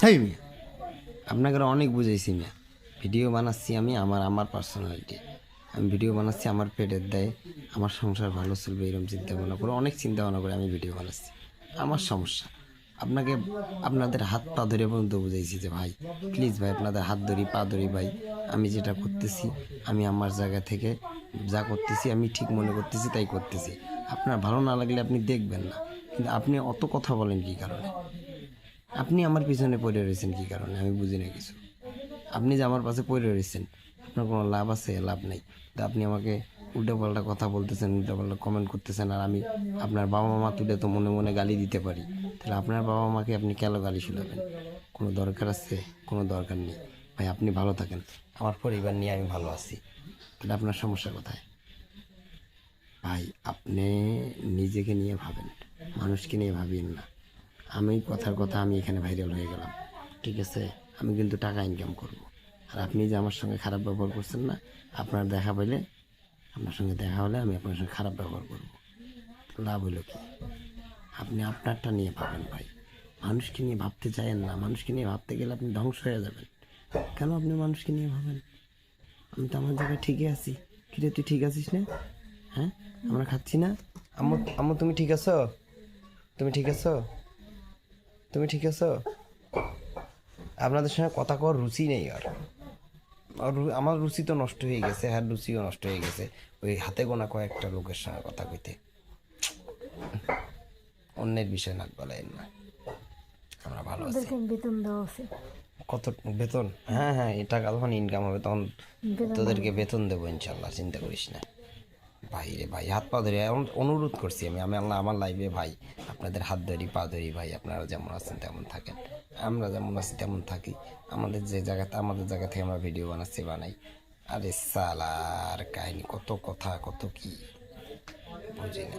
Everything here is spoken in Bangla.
তাই মিয়া। আপনাকে অনেক বুঝাইছি মিয়া। ভিডিও বানাচ্ছি আমি আমার আমার পার্সোনালিটি আমি ভিডিও বানাচ্ছি আমার পেটের দেয়। আমার সংসার ভালো চলবে এরকম চিন্তা ভাবনা করে, অনেক চিন্তা ভাবনা করে আমি ভিডিও বানাচ্ছি। আমার সমস্যা। আপনাকে আপনাদের হাত পা ধরে পর্যন্ত বুঝাইছি যে ভাই প্লিজ ভাই, আপনাদের হাত ধরি, পা ধরি ভাই। আমি যেটা করতেছি, আমি আমার জায়গা থেকে যা করতেছি, আমি ঠিক মনে করতেছি, তাই করতেছি। আপনার ভালো না লাগলে আপনি দেখবেন না। কিন্তু আপনি অত কথা বলেন কী কারণে? আপনি আমার পিছনে পড়ে রয়েছেন কী কারণে? আমি বুঝি না কিছু। আপনি যে আমার পাশে পড়ে রয়েছেন, আপনার কোনো লাভ আছে? লাভ নেই। তা আপনি আমাকে উল্টোপাল্টা কথা বলতেছেন, উল্টোপাল্টা কমেন্ট করতেছেন, আর আমি আপনার বাবা মা তুলে তো মনে মনে গালি দিতে পারি। তাহলে আপনার বাবা মাকে আপনি কেন গালি শুনাবেন? কোনো দরকার আছে? কোনো দরকার নেই। ভাই, আপনি ভালো থাকেন। আমার পরিবার নিয়ে আমি ভালো আছি। তাহলে আপনার সমস্যা কোথায়? ভাই, আপনি নিজেকে নিয়ে ভাবেন। মানুষকে নিয়ে ভাবিন না। আমি কথার কথা আমি এখানে ভাইরাল হয়ে গেলাম। ঠিক আছে? আমি কিন্তু টাকা ইনকাম করব। আর আপনি যে আমার সঙ্গে খারাপ ব্যবহার করছেন না, আপনার দেখা পেলে আপনার সঙ্গে দেখা হলে আমি আপনার সঙ্গে খারাপ ব্যবহার করব। লাভ হলো কি? আপনি আপনারটা নিয়ে ভাবেন ভাই। মানুষকে নিয়ে ভাবতে চাইেন না। মানুষকে নিয়ে ভাবতে গেলে আপনি ধ্বংস হয়ে যাবেন। কেন আপনি মানুষকে নিয়ে ভাবেন? আমি তো আমার জায়গায় ঠিকই আছি। কিরে, তুই ঠিক আছিস না? হ্যাঁ? আমরা খাচ্ছি না? আম্মু আম্মু তুমি ঠিক আছো? তুমি ঠিক আছো? তুমি ঠিক আছো? আপনাদের সঙ্গে কথা কর রুচি নেই আর। আমার রুচি তো নষ্ট হয়ে গেছে হ্যাঁ রুচিও নষ্ট হয়ে গেছে ওই হাতে গোনা কয়েকটা লোকের সঙ্গে কথা কইতে। অন্যের বিষয় নাক গলায়েন না। আমরা ভালো আছি। বেতন দেওয়া আছে। কত বেতন? হ্যাঁ হ্যাঁ এটা টাকা যখন ইনকাম হবে তখন তোদেরকে বেতন দেবো ইনশাল্লাহ চিন্তা করিস না। ভাই রে ভাই, হাত পা ধরে অনুরোধ করছি আমি আমি আল্লাহ, আমার লাইফে ভাই, আপনাদের হাত ধরি, পা ধরি, ভাই, আপনারা যেমন আছেন তেমন থাকেন। আমরা যেমন আছি তেমন থাকি। আমাদের যে জায়গাতে, আমাদের জায়গা থেকে আমরা ভিডিও বানাচ্ছি, বানাই। আরে সালার কাহিনী, কত কথা, কত কি? বুঝি না